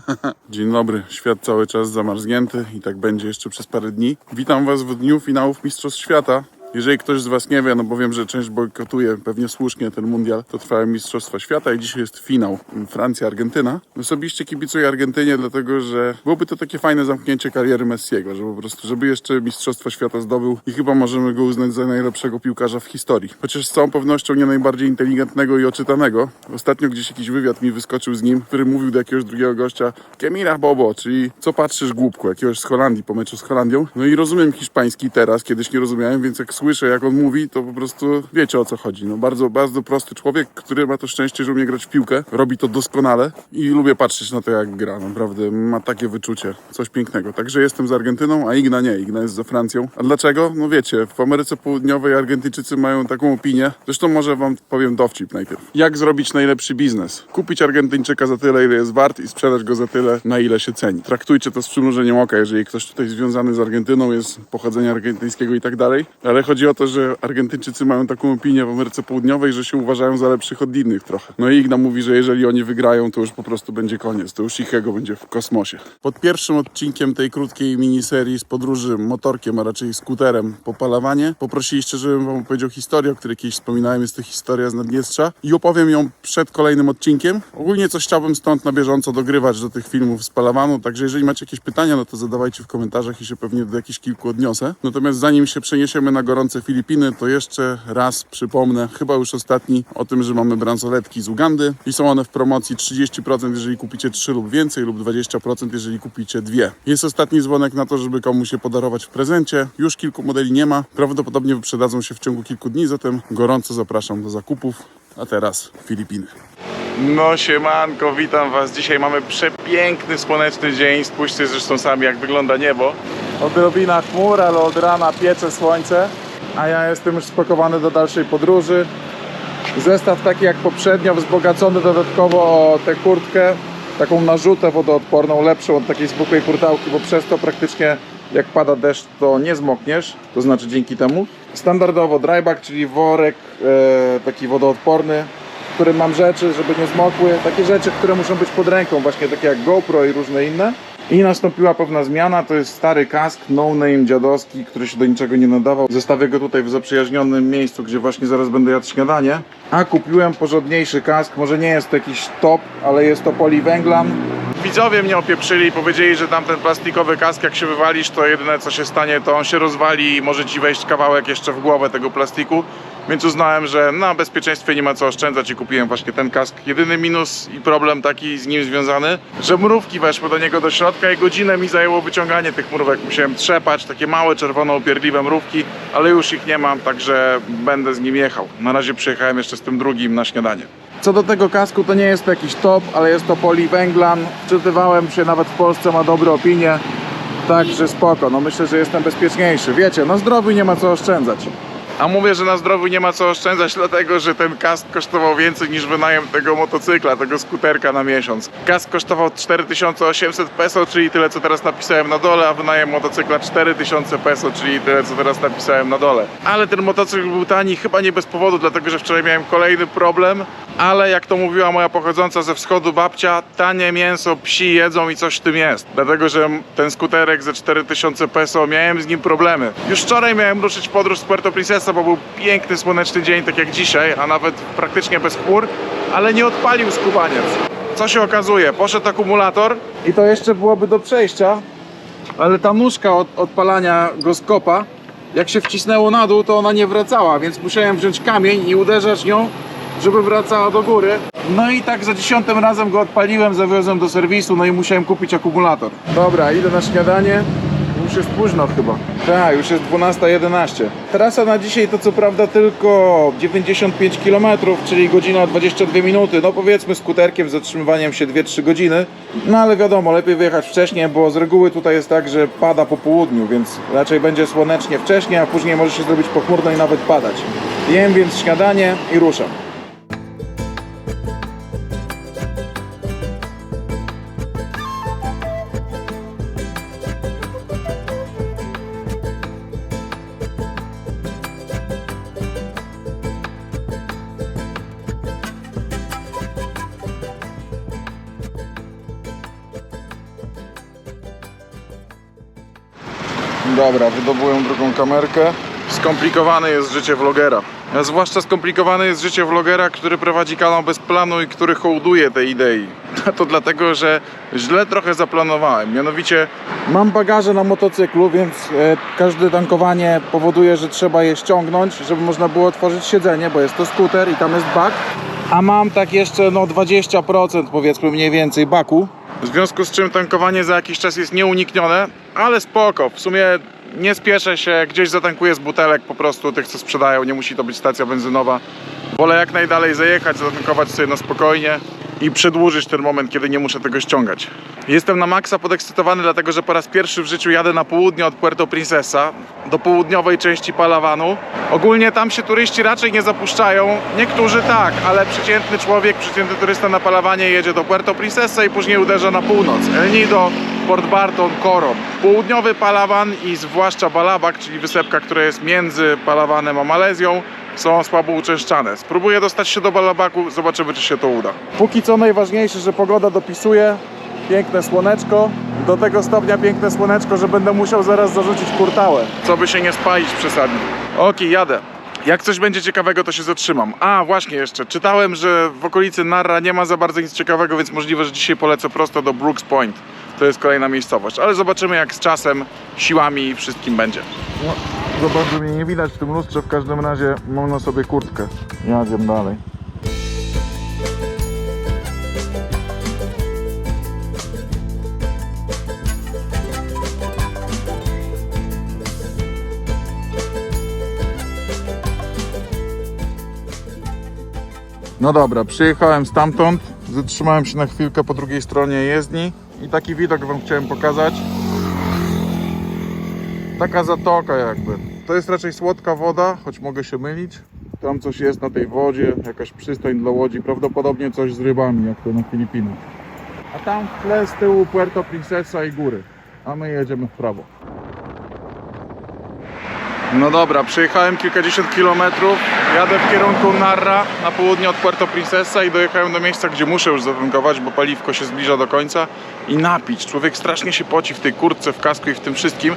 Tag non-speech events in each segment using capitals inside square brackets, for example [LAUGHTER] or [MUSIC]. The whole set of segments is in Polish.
[LAUGHS] Dzień dobry, świat cały czas zamarznięty i tak będzie jeszcze przez parę dni. Witam Was w dniu finałów Mistrzostw Świata. Jeżeli ktoś z Was nie wie, no bo wiem, że część bojkotuje pewnie słusznie ten mundial, to trwają Mistrzostwa Świata i dzisiaj jest finał Francja-Argentyna. Osobiście kibicuję Argentynie, dlatego że byłoby to takie fajne zamknięcie kariery Messiego, że po prostu, żeby jeszcze Mistrzostwa Świata zdobył i chyba możemy go uznać za najlepszego piłkarza w historii. Chociaż z całą pewnością nie najbardziej inteligentnego i oczytanego. Ostatnio gdzieś jakiś wywiad mi wyskoczył z nim, który mówił do jakiegoś drugiego gościa Kemira Bobo, czyli co patrzysz głupku, jakiegoś z Holandii po meczu z Holandią. No i rozumiem hiszpański teraz, kiedyś nie rozumiałem, więc jak słyszę jak on mówi, to po prostu wiecie o co chodzi. No bardzo, bardzo prosty człowiek, który ma to szczęście, że umie grać w piłkę, robi to doskonale i lubię patrzeć na to jak gra, naprawdę ma takie wyczucie, coś pięknego. Także jestem z Argentyną, a Igna nie, Igna jest za Francją. A dlaczego? No wiecie, w Ameryce Południowej Argentyńczycy mają taką opinię, zresztą może wam powiem dowcip najpierw. Jak zrobić najlepszy biznes? Kupić Argentyńczyka za tyle, ile jest wart i sprzedać go za tyle, na ile się ceni. Traktujcie to z przymrużeniem oka, jeżeli ktoś tutaj związany z Argentyną jest pochodzenia argentyńskiego i tak dalej, ale o to, że Argentyńczycy mają taką opinię w Ameryce Południowej, że się uważają za lepszych od innych trochę. No i Igna mówi, że jeżeli oni wygrają, to już po prostu będzie koniec, to już ich ego będzie w kosmosie. Pod pierwszym odcinkiem tej krótkiej miniserii z podróży motorkiem, a raczej skuterem po Palawanie, poprosiliście, żebym wam opowiedział historię, o której kiedyś wspominałem, jest to historia z Naddniestrza i opowiem ją przed kolejnym odcinkiem. Ogólnie coś chciałbym stąd na bieżąco dogrywać do tych filmów z Palawanu, także jeżeli macie jakieś pytania, no to zadawajcie w komentarzach i się pewnie do jakichś kilku odniosę. Natomiast zanim się przeniesiemy na gorące Filipiny, to jeszcze raz przypomnę, chyba już ostatni, o tym, że mamy bransoletki z Ugandy i są one w promocji 30%, jeżeli kupicie 3 lub więcej, lub 20%, jeżeli kupicie dwie. Jest ostatni dzwonek na to, żeby komuś je podarować w prezencie. Już kilku modeli nie ma, prawdopodobnie wyprzedadzą się w ciągu kilku dni, zatem gorąco zapraszam do zakupów. A teraz Filipiny. No siemanko, witam Was. Dzisiaj mamy przepiękny, słoneczny dzień. Spójrzcie zresztą sami, jak wygląda niebo. Odrobina chmur, ale od rana piecze słońce. A ja jestem już spakowany do dalszej podróży. Zestaw taki jak poprzednio, wzbogacony dodatkowo o tę kurtkę. Taką narzutę wodoodporną, lepszą od takiej zwykłej kurtałki, bo przez to praktycznie jak pada deszcz, to nie zmokniesz, to znaczy dzięki temu. Standardowo dryback, czyli worek e, taki wodoodporny, w którym mam rzeczy, żeby nie zmokły. Takie rzeczy, które muszą być pod ręką, właśnie takie jak GoPro i różne inne. I nastąpiła pewna zmiana, to jest stary kask, no name dziadowski, który się do niczego nie nadawał. Zostawię go tutaj w zaprzyjaźnionym miejscu, gdzie właśnie zaraz będę jadł śniadanie. A kupiłem porządniejszy kask, może nie jest to jakiś top, ale jest to poliwęglan. Widzowie mnie opieprzyli i powiedzieli, że tamten plastikowy kask, jak się wywalisz, to jedyne co się stanie, to on się rozwali i może ci wejść kawałek jeszcze w głowę tego plastiku. Więc uznałem, że na bezpieczeństwie nie ma co oszczędzać i kupiłem właśnie ten kask. Jedyny minus i problem taki z nim związany, że mrówki weszły do niego do środka i godzinę mi zajęło wyciąganie tych mrówek. Musiałem trzepać, takie małe, czerwono upierdliwe mrówki, ale już ich nie mam, także będę z nim jechał. Na razie przyjechałem jeszcze z tym drugim na śniadanie. Co do tego kasku, to nie jest to jakiś top, ale jest to poliwęglan. Wczytywałem się, nawet w Polsce ma dobre opinie. Także spoko, no myślę, że jestem bezpieczniejszy. Wiecie, na zdrowiu nie ma co oszczędzać. A mówię, że na zdrowiu nie ma co oszczędzać, dlatego że ten kask kosztował więcej niż wynajem tego motocykla, tego skuterka na miesiąc. Kask kosztował 4800 peso, czyli tyle co teraz napisałem na dole, a wynajem motocykla 4000 peso, czyli tyle co teraz napisałem na dole. Ale ten motocykl był tani chyba nie bez powodu, dlatego że wczoraj miałem kolejny problem, ale jak to mówiła moja pochodząca ze wschodu babcia, tanie mięso psi jedzą i coś w tym jest. Dlatego, że ten skuterek za 4000 peso, miałem z nim problemy. Już wczoraj miałem ruszyć podróż z Puerto Princesa, bo był piękny, słoneczny dzień, tak jak dzisiaj, a nawet praktycznie bez chmur, ale nie odpalił skubaniec. Co się okazuje? Poszedł akumulator i to jeszcze byłoby do przejścia, ale ta nóżka od odpalania go z kopa, jak się wcisnęło na dół, to ona nie wracała, więc musiałem wziąć kamień i uderzać nią, żeby wracała do góry. No i tak za dziesiątym razem go odpaliłem, zawiozłem do serwisu, no i musiałem kupić akumulator. Dobra, idę na śniadanie. Już jest późno chyba. Tak, już jest 12.11. Trasa na dzisiaj to co prawda tylko 95 km, czyli godzina 22 minuty. No powiedzmy skuterkiem z zatrzymywaniem się 2-3 godziny. No ale wiadomo, lepiej wyjechać wcześniej, bo z reguły tutaj jest tak, że pada po południu, więc raczej będzie słonecznie wcześniej, a później może się zrobić pochmurno i nawet padać. Jem więc śniadanie i ruszam. Wydobyłem drugą kamerkę. Skomplikowane jest życie vlogera. A zwłaszcza skomplikowane jest życie vlogera, który prowadzi kanał bez planu i który hołduje tej idei. To dlatego, że źle trochę zaplanowałem. Mianowicie mam bagaże na motocyklu, więc e, każde tankowanie powoduje, że trzeba je ściągnąć, żeby można było otworzyć siedzenie, bo jest to skuter i tam jest bak. A mam tak jeszcze no 20% powiedzmy mniej więcej baku. W związku z czym tankowanie za jakiś czas jest nieuniknione, ale spoko. W sumie nie spieszę się, gdzieś zatankuję z butelek po prostu tych, co sprzedają. Nie musi to być stacja benzynowa. Wolę jak najdalej zajechać, zatankować sobie na spokojnie i przedłużyć ten moment, kiedy nie muszę tego ściągać. Jestem na maksa podekscytowany, dlatego że po raz pierwszy w życiu jadę na południe od Puerto Princesa do południowej części Palawanu. Ogólnie tam się turyści raczej nie zapuszczają. Niektórzy tak, ale przeciętny człowiek, przeciętny turysta na Palawanie jedzie do Puerto Princesa i później uderza na północ. El Nido, Port Barton, Coron. Południowy Palawan i zwłaszcza Balabak, czyli wysepka, która jest między Palawanem a Malezją, są słabo uczęszczane. Spróbuję dostać się do Balabaku, zobaczymy czy się to uda. Póki co najważniejsze, że pogoda dopisuje. Piękne słoneczko. Do tego stopnia piękne słoneczko, że będę musiał zaraz zarzucić kurtałę. Co by się nie spalić przesadnie. Okej, jadę. Jak coś będzie ciekawego, to się zatrzymam. A, właśnie jeszcze. Czytałem, że w okolicy Narra nie ma za bardzo nic ciekawego, więc możliwe, że dzisiaj polecę prosto do Brooks Point. To jest kolejna miejscowość. Ale zobaczymy, jak z czasem, siłami i wszystkim będzie. No, za bardzo mnie nie widać w tym lustrze. W każdym razie mam na sobie kurtkę. Jadziemy dalej. No dobra, przyjechałem stamtąd, zatrzymałem się na chwilkę po drugiej stronie jezdni i taki widok wam chciałem pokazać. Taka zatoka jakby. To jest raczej słodka woda, choć mogę się mylić. Tam coś jest na tej wodzie, jakaś przystań dla łodzi, prawdopodobnie coś z rybami, jak to na Filipinach. A tam w tle z tyłu Puerto Princesa i góry, a my jedziemy w prawo. No dobra, przejechałem kilkadziesiąt kilometrów, jadę w kierunku Narra na południe od Puerto Princesa i dojechałem do miejsca, gdzie muszę już zatankować, bo paliwko się zbliża do końca i napić. Człowiek strasznie się poci w tej kurtce, w kasku i w tym wszystkim.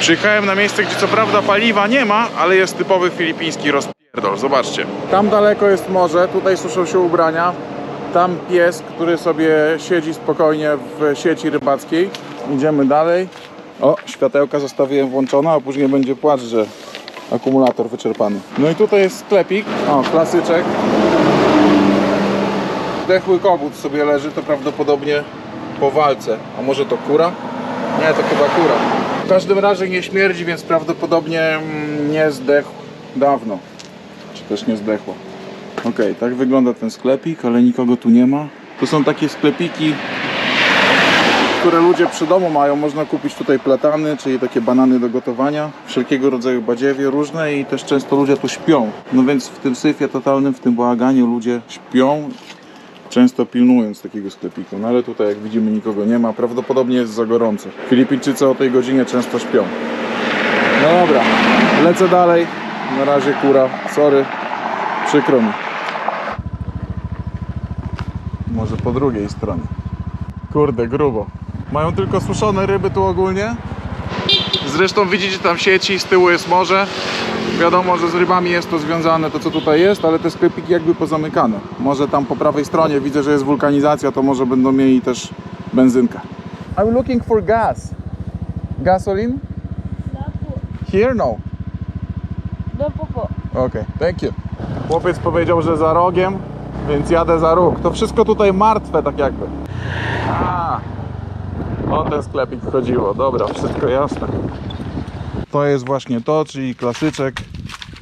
Przyjechałem na miejsce, gdzie co prawda paliwa nie ma, ale jest typowy filipiński rozpierdol. Zobaczcie. Tam daleko jest morze, tutaj suszą się ubrania. Tam pies, który sobie siedzi spokojnie w sieci rybackiej. Idziemy dalej. O, światełka zostawiłem włączone, a później będzie płacz, że akumulator wyczerpany. No i tutaj jest sklepik. O, klasyczek. Zdechły kogut sobie leży, to prawdopodobnie po walce. A może to kura? Nie, to chyba kura. W każdym razie nie śmierdzi, więc prawdopodobnie mm, nie zdechł dawno. Czy też nie zdechło. Okej, tak wygląda ten sklepik, ale nikogo tu nie ma. To są takie sklepiki, które ludzie przy domu mają. Można kupić tutaj platany, czyli takie banany do gotowania, wszelkiego rodzaju badziewie różne i też często ludzie tu śpią. No więc w tym syfie totalnym, w tym bałaganie ludzie śpią, często pilnując takiego sklepiku. No ale tutaj jak widzimy nikogo nie ma, prawdopodobnie jest za gorąco. Filipińczycy o tej godzinie często śpią. No dobra, lecę dalej. Na razie kura, sorry, przykro mi. Może po drugiej stronie. Kurde, grubo. Mają tylko suszone ryby tu ogólnie. Zresztą widzicie tam sieci, z tyłu jest morze. Wiadomo, że z rybami jest to związane, to co tutaj jest, ale te sklepiki jakby pozamykane. Może tam po prawej stronie widzę, że jest wulkanizacja, to może będą mieli też benzynkę. I'm looking for gas. Gasoline? Here no. No popo. Okej, thank you. Chłopiec powiedział, że za rogiem, więc jadę za róg. To wszystko tutaj martwe tak jakby. A, o ten sklepik chodziło. Dobra, wszystko jasne. To jest właśnie to, czyli klasyczek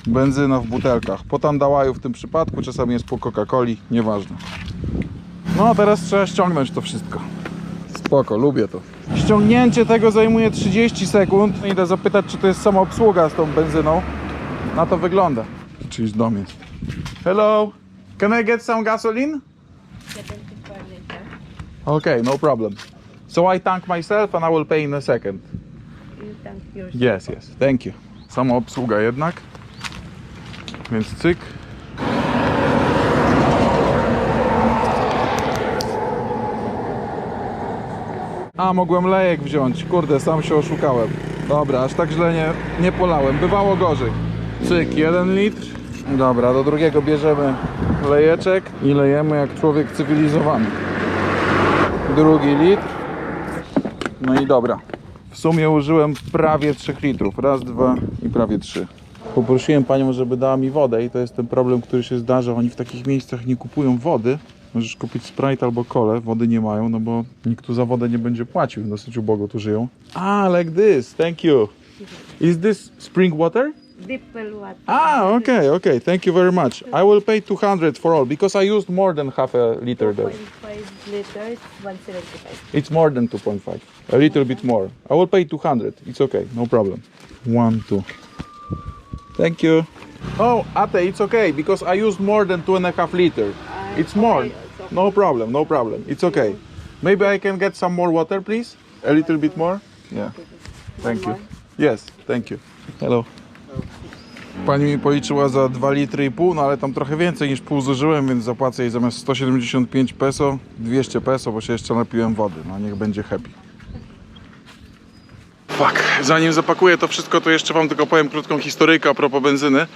benzyna w butelkach. Po tandałaju w tym przypadku, czasami jest po Coca-Coli, nieważne. No a teraz trzeba ściągnąć to wszystko. Spoko, lubię to. Ściągnięcie tego zajmuje 30 sekund. Idę zapytać, czy to jest samoobsługa z tą benzyną. Na to wygląda. Czyjś dom jest. Hello, can I get some gasoline? 75 liter. Okay, no problem. So I tank myself and I will pay in a second. You tank yours. Yes, yes, thank you. Samoobsługa jednak. Więc cyk. A, mogłem lejek wziąć. Kurde, sam się oszukałem. Dobra, aż tak źle nie, nie polałem. Bywało gorzej. Cyk, jeden litr. Dobra, do drugiego bierzemy lejeczek i lejemy jak człowiek cywilizowany. Drugi litr. No i dobra. W sumie użyłem prawie 3 litrów. Raz, dwa i prawie trzy. Poprosiłem panią, żeby dała mi wodę i to jest ten problem, który się zdarza. Oni w takich miejscach nie kupują wody. Możesz kupić Sprite albo kolę, wody nie mają, no bo nikt tu za wodę nie będzie płacił. Dosyć ubogo tu żyją. Ah, like this. Thank you. Is this spring water? Ah, okay, okay. Thank you very much. I will pay 200 for all because I used more than half a liter there. 2.5 liters, 175. It's more than 2.5. A little bit more. I will pay 200. It's okay, no problem. One, two. Thank you. Oh, Ate, it's okay because I used more than two and a half liter. It's more. it's okay. No problem, no problem. It's okay. Maybe I can get some more water, please? A little bit more? Yeah. Thank you. Yes, thank you. Hello. Pani mi policzyła za 2 litry i pół, no ale tam trochę więcej niż pół zużyłem, więc zapłacę jej zamiast 175 peso, 200 peso, bo się jeszcze napiłem wody. No niech będzie happy. Fuck, zanim zapakuję to wszystko, to jeszcze wam tylko powiem krótką historyjkę a propos benzyny.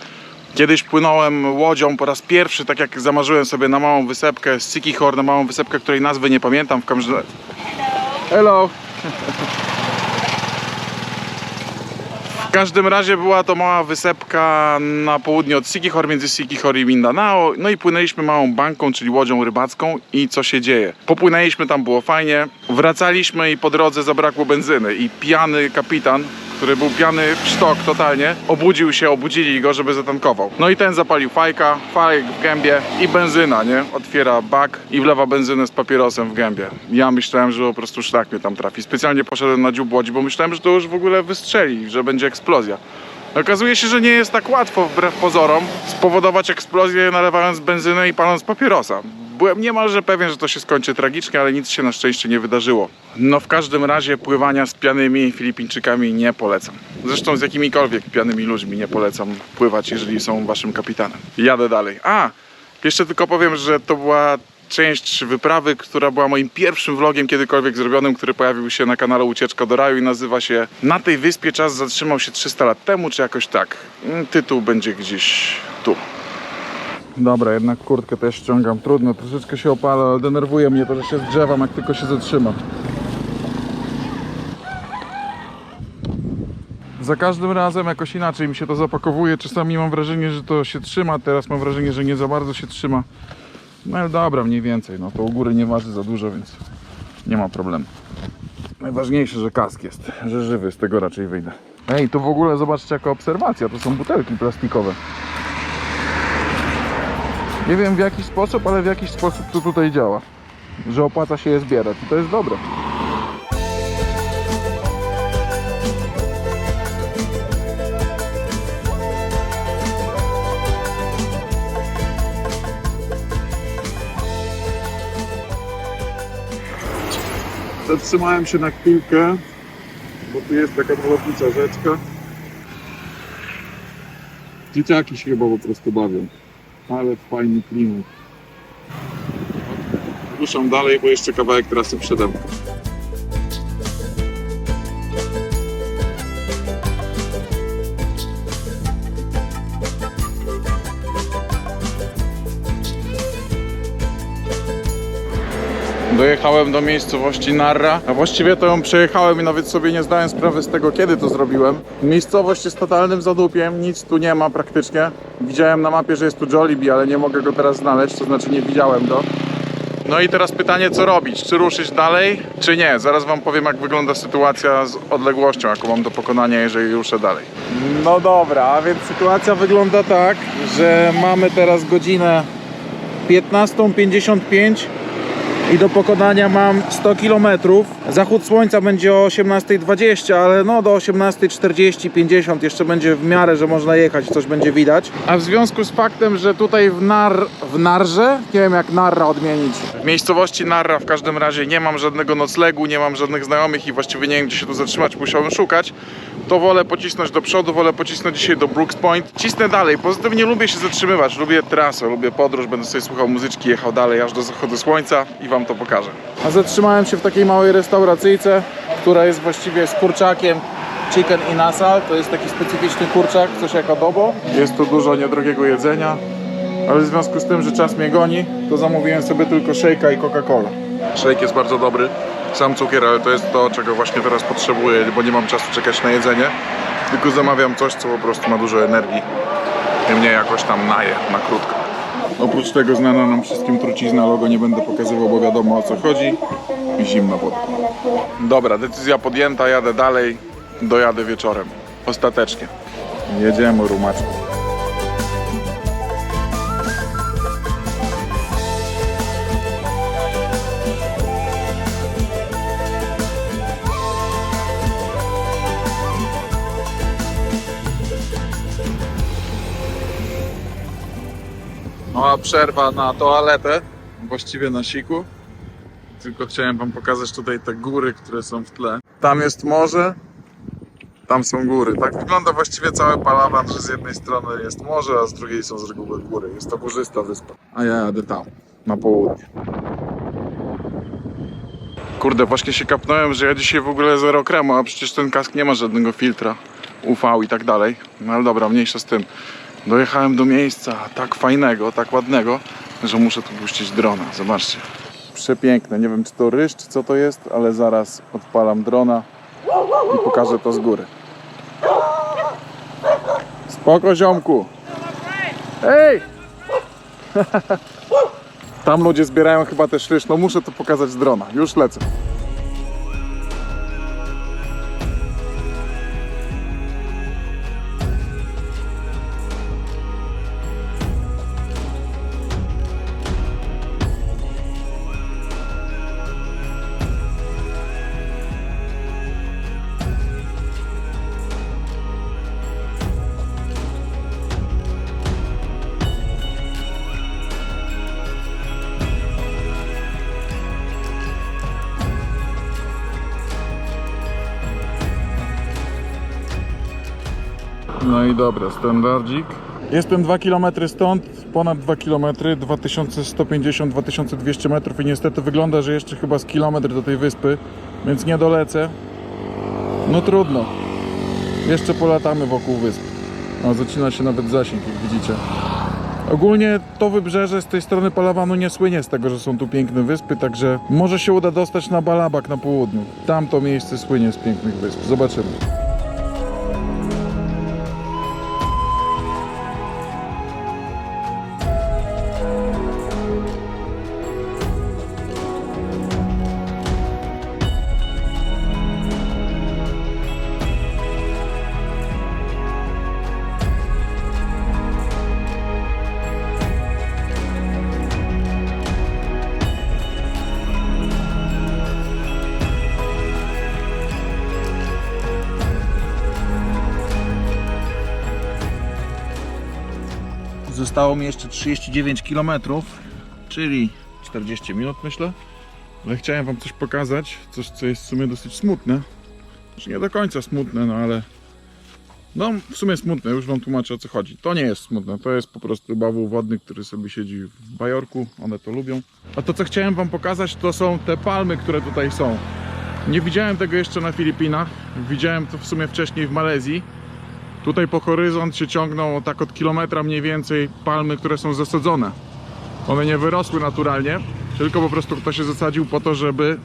Kiedyś płynąłem łodzią po raz pierwszy, tak jak zamarzyłem sobie na małą wysepkę z Sikihor, na małą wysepkę, której nazwy nie pamiętam w każdym Hello. [LAUGHS] W każdym razie była to mała wysepka na południe od Sikihor, między Sikihor i Mindanao. No i płynęliśmy małą banką, czyli łodzią rybacką i co się dzieje? Popłynęliśmy, tam było fajnie, wracaliśmy i po drodze zabrakło benzyny i pijany kapitan, który był pijany w sztok totalnie, obudził się, obudzili go, żeby zatankował. No i ten zapalił fajka, fajek w gębie i benzyna, nie? Otwiera bak i wlewa benzynę z papierosem w gębie. Ja myślałem, że po prostu szlak mnie tam trafi. Specjalnie poszedłem na dziób łodzi, bo myślałem, że to już w ogóle wystrzeli, że będzie eksplozja. Okazuje się, że nie jest tak łatwo, wbrew pozorom, spowodować eksplozję nalewając benzynę i paląc papierosa. Byłem niemalże pewien, że to się skończy tragicznie, ale nic się na szczęście nie wydarzyło. No w każdym razie pływania z pianymi Filipińczykami nie polecam. Zresztą z jakimikolwiek pianymi ludźmi nie polecam pływać, jeżeli są waszym kapitanem. Jadę dalej. A, jeszcze tylko powiem, że to była część wyprawy, która była moim pierwszym vlogiem kiedykolwiek zrobionym, który pojawił się na kanale Ucieczka do Raju i nazywa się Na tej wyspie czas zatrzymał się 300 lat temu, czy jakoś tak. Mm, Tytuł będzie gdzieś tu. Dobra, jednak kurtkę też ściągam. Trudno, troszeczkę się opala, ale denerwuje mnie to, że się zgrzewam, jak tylko się zatrzymam. Za każdym razem jakoś inaczej mi się to zapakowuje. Czasami mam wrażenie, że to się trzyma, teraz mam wrażenie, że nie za bardzo się trzyma. No ale dobra, mniej więcej. No to u góry nie waży za dużo, więc nie ma problemu. Najważniejsze, że kask jest, że żywy, z tego raczej wyjdę. Ej, tu w ogóle zobaczcie jaka obserwacja, to są butelki plastikowe. Nie wiem w jaki sposób, ale w jakiś sposób to tutaj działa. Że opłaca się je zbierać i to jest dobre. Zatrzymałem się na chwilkę, bo tu jest taka malownicza rzeczka. Dzieciaki się chyba po prostu bawią. Ale fajny klimat. Ruszam dalej, bo jeszcze kawałek trasy przede mną. Dojechałem do miejscowości Narra, a właściwie to ją przejechałem i nawet sobie nie zdałem sprawy z tego, kiedy to zrobiłem. Miejscowość jest totalnym zadupiem, nic tu nie ma praktycznie. Widziałem na mapie, że jest tu Jollibee, ale nie mogę go teraz znaleźć, to znaczy nie widziałem go. No i teraz pytanie, co robić? Czy ruszyć dalej, czy nie? Zaraz Wam powiem, jak wygląda sytuacja z odległością, jaką mam do pokonania, jeżeli ruszę dalej. No dobra, a więc sytuacja wygląda tak, że mamy teraz godzinę 15.55 i do pokonania mam 100 km. Zachód słońca będzie o 18.20, ale no do 18.40, 50 jeszcze będzie w miarę, że można jechać, coś będzie widać. A w związku z faktem, że tutaj w, Nar, w Narze, nie wiem jak Narra odmienić, w miejscowości Narra w każdym razie nie mam żadnego noclegu, nie mam żadnych znajomych i właściwie nie wiem gdzie się tu zatrzymać, musiałem szukać, to wolę pocisnąć do przodu, wolę pocisnąć dzisiaj do Brooks Point. Cisnę dalej, poza tym nie lubię się zatrzymywać, lubię trasę, lubię podróż, będę sobie słuchał muzyczki, jechał dalej aż do zachodu słońca i Wam to pokażę. A zatrzymałem się w takiej małej restauracyjce, która jest właściwie z kurczakiem chicken inasal, to jest taki specyficzny kurczak, coś jak adobo. Jest tu dużo niedrogiego jedzenia, ale w związku z tym, że czas mnie goni, to zamówiłem sobie tylko shake'a i Coca-Cola. Shake jest bardzo dobry, sam cukier, ale to jest to, czego właśnie teraz potrzebuję, bo nie mam czasu czekać na jedzenie. Tylko zamawiam coś, co po prostu ma dużo energii i mnie jakoś tam naje na krótko. Oprócz tego znana nam wszystkim trucizna logo nie będę pokazywał, bo wiadomo o co chodzi. I zimna woda. Dobra, decyzja podjęta, jadę dalej. Dojadę wieczorem. Ostatecznie. Jedziemy, rumaczku. Mała przerwa na toaletę, właściwie na siku. Tylko chciałem wam pokazać tutaj te góry, które są w tle. Tam jest morze, tam są góry. Tak wygląda właściwie cały Palawan, że z jednej strony jest morze, a z drugiej są z reguły góry. Jest to górzysta wyspa. A ja jadę tam, na południe. Kurde, właśnie się kapnąłem, że ja dzisiaj w ogóle zero kremu, a przecież ten kask nie ma żadnego filtra UV i tak dalej. No ale dobra, mniejsza z tym. Dojechałem do miejsca tak fajnego, tak ładnego, że muszę tu puścić drona. Zobaczcie. Przepiękne. Nie wiem, czy to ryż, czy co to jest, ale zaraz odpalam drona i pokażę to z góry. Spoko, ziomku. Hej! [LAUGHS] Tam ludzie zbierają chyba też ryż. No muszę to pokazać z drona. Już lecę. No i dobra, standardzik. Jestem 2 km stąd, ponad 2 km, 2150-2200 metrów i niestety wygląda, że jeszcze chyba z kilometr do tej wyspy, więc nie dolecę. No trudno. Jeszcze polatamy wokół wysp. No, zacina się nawet zasięg, jak widzicie. Ogólnie to wybrzeże z tej strony Palawanu nie słynie z tego, że są tu piękne wyspy, także może się uda dostać na Balabak na południu. Tamto miejsce słynie z pięknych wysp. Zobaczymy. Zostało mi jeszcze 39 km, czyli 40 minut myślę. Ale chciałem Wam coś pokazać, coś co jest w sumie dosyć smutne. Znaczy nie do końca smutne, no ale no w sumie smutne, już Wam tłumaczę o co chodzi. To nie jest smutne, to jest po prostu bawoł wodny, który sobie siedzi w bajorku, one to lubią. A to co chciałem Wam pokazać to są te palmy, które tutaj są. Nie widziałem tego jeszcze na Filipinach, widziałem to w sumie wcześniej w Malezji. Tutaj po horyzont się ciągną tak od kilometra mniej więcej palmy, które są zasadzone. One nie wyrosły naturalnie, tylko po prostu ktoś się zasadził po to, żeby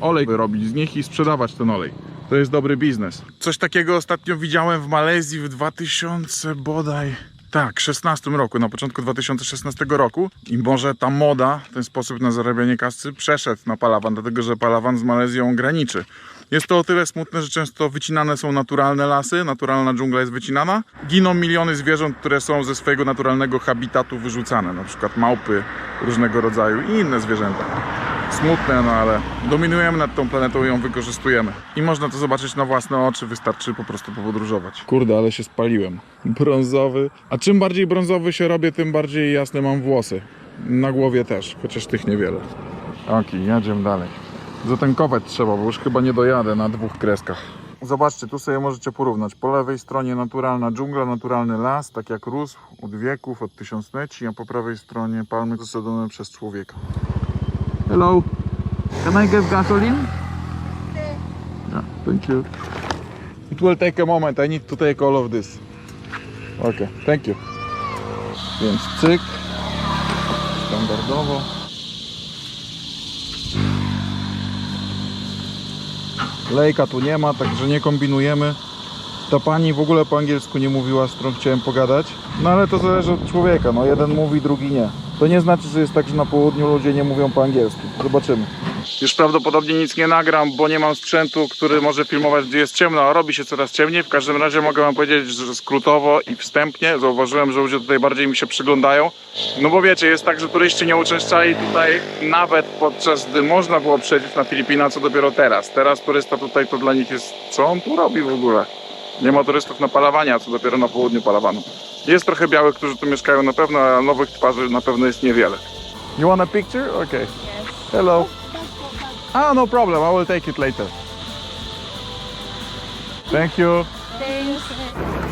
olej wyrobić z nich i sprzedawać ten olej. To jest dobry biznes. Coś takiego ostatnio widziałem w Malezji w 2000 bodaj tak, 16 roku, na początku 2016 roku i może ta moda, ten sposób na zarabianie kasy przeszedł na Palawan, dlatego że Palawan z Malezją graniczy. Jest to o tyle smutne, że często wycinane są naturalne lasy, naturalna dżungla jest wycinana. Giną miliony zwierząt, które są ze swojego naturalnego habitatu wyrzucane, na przykład małpy różnego rodzaju i inne zwierzęta. Smutne, no ale dominujemy nad tą planetą i ją wykorzystujemy. I można to zobaczyć na własne oczy, wystarczy po prostu popodróżować. Kurde, ale się spaliłem. Brązowy. A czym bardziej brązowy się robię, tym bardziej jasne mam włosy. Na głowie też, chociaż tych niewiele. Ok, jedziemy dalej. Zatankować trzeba, bo już chyba nie dojadę na dwóch kreskach. Zobaczcie, tu sobie możecie porównać. Po lewej stronie naturalna dżungla, naturalny las, tak jak rósł od wieków, od tysiącleci, a po prawej stronie palmy zasadzone przez człowieka. Hello, can I get gasoline? Yeah, thank you. It will take a moment. I need to take all of this. Okay, thank you. Więc cyk. Standardowo. Lejka tu nie ma, także nie kombinujemy. Ta pani w ogóle po angielsku nie mówiła, z którą chciałem pogadać. No ale to zależy od człowieka, no jeden mówi, drugi nie. To nie znaczy, że jest tak, że na południu ludzie nie mówią po angielsku. Zobaczymy. Już prawdopodobnie nic nie nagram, bo nie mam sprzętu, który może filmować, gdzie jest ciemno, a robi się coraz ciemniej. W każdym razie mogę wam powiedzieć, że skrótowo i wstępnie zauważyłem, że ludzie tutaj bardziej mi się przyglądają. No bo wiecie, jest tak, że turyści nie uczęszczali tutaj nawet podczas gdy można było przejść na Filipina, co dopiero teraz. Teraz turysta tutaj to dla nich jest, co on tu robi w ogóle? Nie ma turystów na palawanie, a co dopiero na południu palawano. Jest trochę białych, którzy tu mieszkają na pewno, a nowych twarzy na pewno jest niewiele. You want a picture? Okay. Hello. Ah, no problem. I will take it later. Thank you. Thanks.